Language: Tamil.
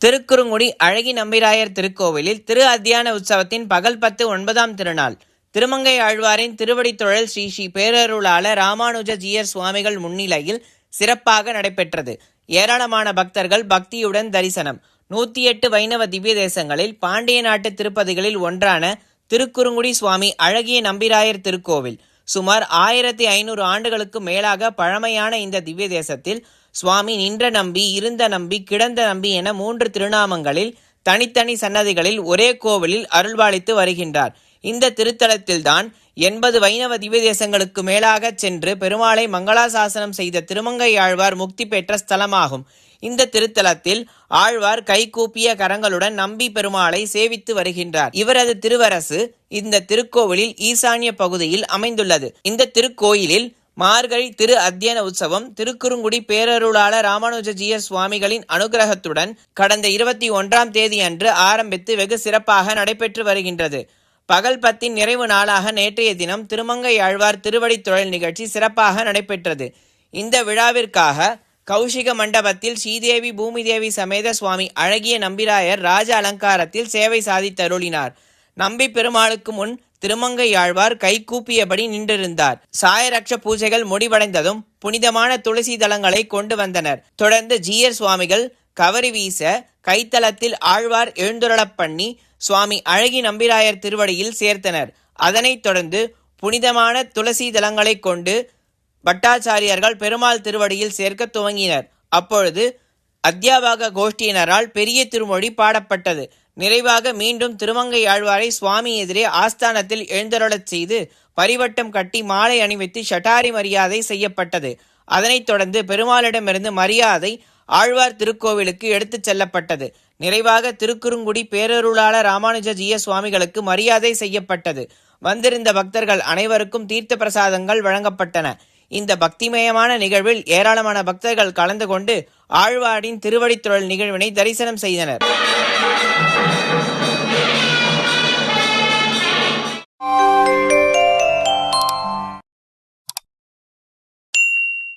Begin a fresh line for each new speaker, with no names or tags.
திருக்குறுங்குடி அழகி நம்பிராயர் திருக்கோவிலில் திரு அத்தியான உற்சவத்தின் பகல் பத்து ஒன்பதாம் திருநாள். திருமங்கை ஆழ்வாரின் திருவடித்தொழல் ஸ்ரீ ஸ்ரீ பேரருளாளர் ராமானுஜ ஜீயர் சுவாமிகள் முன்னிலையில் சிறப்பாக நடைபெற்றது. ஏராளமான பக்தர்கள் பக்தியுடன் தரிசனம். நூத்தி எட்டு வைணவ திவ்ய தேசங்களில் பாண்டிய நாட்டு திருப்பதிகளில் ஒன்றான திருக்குறுங்குடி சுவாமி அழகிய நம்பிராயர் திருக்கோவில். சுமார் ஆயிரத்தி ஐநூறு ஆண்டுகளுக்கு மேலாக பழமையான இந்த திவ்ய தேசத்தில் சுவாமி நின்ற நம்பி இருந்த நம்பி கிடந்த நம்பி என மூன்று திருநாமங்களில் தனித்தனி சன்னதிகளில் ஒரே கோவிலில் அருள்வாளித்து வருகின்றார். இந்த திருத்தலத்தில்தான் எண்பது வைணவ திவ்யதேசங்களுக்கு மேலாக சென்று பெருமாளை மங்களாசாசனம் செய்த திருமங்கை ஆழ்வார் முக்தி பெற்ற ஸ்தலமாகும். இந்த திருத்தலத்தில் ஆழ்வார் கைகூப்பிய கரங்களுடன் நம்பி பெருமாளை சேவித்து வருகின்றார். இவரது திருவரசு இந்த திருக்கோவிலில் ஈசான்ய பகுதியில் அமைந்துள்ளது. இந்த திருக்கோயிலில் மார்கழி திரு அத்தியன உற்சவம் திருக்குறுங்குடி பேரருளாளர் ராமானுஜஜிய சுவாமிகளின் அனுகிரகத்துடன் கடந்த இருபத்தி ஒன்றாம் தேதி அன்று ஆரம்பித்து வெகு சிறப்பாக நடைபெற்று வருகின்றது. பகல் பத்தின் நிறைவு நாளாக நேற்றைய தினம் திருமங்கை ஆழ்வார் திருவடி தொழில் நிகழ்ச்சி சிறப்பாக நடைபெற்றது. இந்த விழாவிற்காக கௌஷிக மண்டபத்தில் ஸ்ரீதேவி பூமிதேவி சமேத சுவாமி அழகிய நம்பிராயர் ராஜ அலங்காரத்தில் சேவை சாதித்தருளினார். நம்பி பெருமாளுக்கு முன் திருமங்கை ஆழ்வார் கைகூப்பியபடி நின்றிருந்தார். சாயரக்ஷ பூஜைகள் முடிவடைந்ததும் புனிதமான துளசி தலங்களை கொண்டு வந்தனர். தொடர்ந்து ஜீயர் சுவாமிகள் கவரி வீச கைத்தலத்தில் ஆழ்வார் எழுந்துருளப் பண்ணி சுவாமி அழகி நம்பிராயர் திருவடியில் சேர்த்தனர். அதனைத் தொடர்ந்து புனிதமான துளசி தலங்களைக் கொண்டு பட்டாச்சாரியர்கள் பெருமாள் திருவடியில் சேர்க்க துவங்கினர். அப்பொழுது அத்தியாபாக கோஷ்டியினரால் பெரிய திருமொழி பாடப்பட்டது. நிறைவாக மீண்டும் திருமங்கை ஆழ்வாரை சுவாமி எதிரே ஆஸ்தானத்தில் எழுந்தருளச் செய்து பரிவட்டம் கட்டி மாலை அணிவித்து ஷட்டாரி மரியாதை செய்யப்பட்டது. அதனைத் தொடர்ந்து பெருமாளிடமிருந்து மரியாதை ஆழ்வார் திருக்கோவிலுக்கு எடுத்துச் செல்லப்பட்டது. நிறைவாக திருக்குறுங்குடி பேரருளாளர் ராமானுஜ ஜிய சுவாமிகளுக்கு மரியாதை செய்யப்பட்டது. வந்திருந்த பக்தர்கள் அனைவருக்கும் தீர்த்த பிரசாதங்கள் வழங்கப்பட்டன. இந்த பக்திமயமான நிகழ்வில் ஏராளமான பக்தர்கள் கலந்து கொண்டு ஆழ்வாரின் திருவடித்துறல் நிகழ்வினை தரிசனம் செய்தனர்.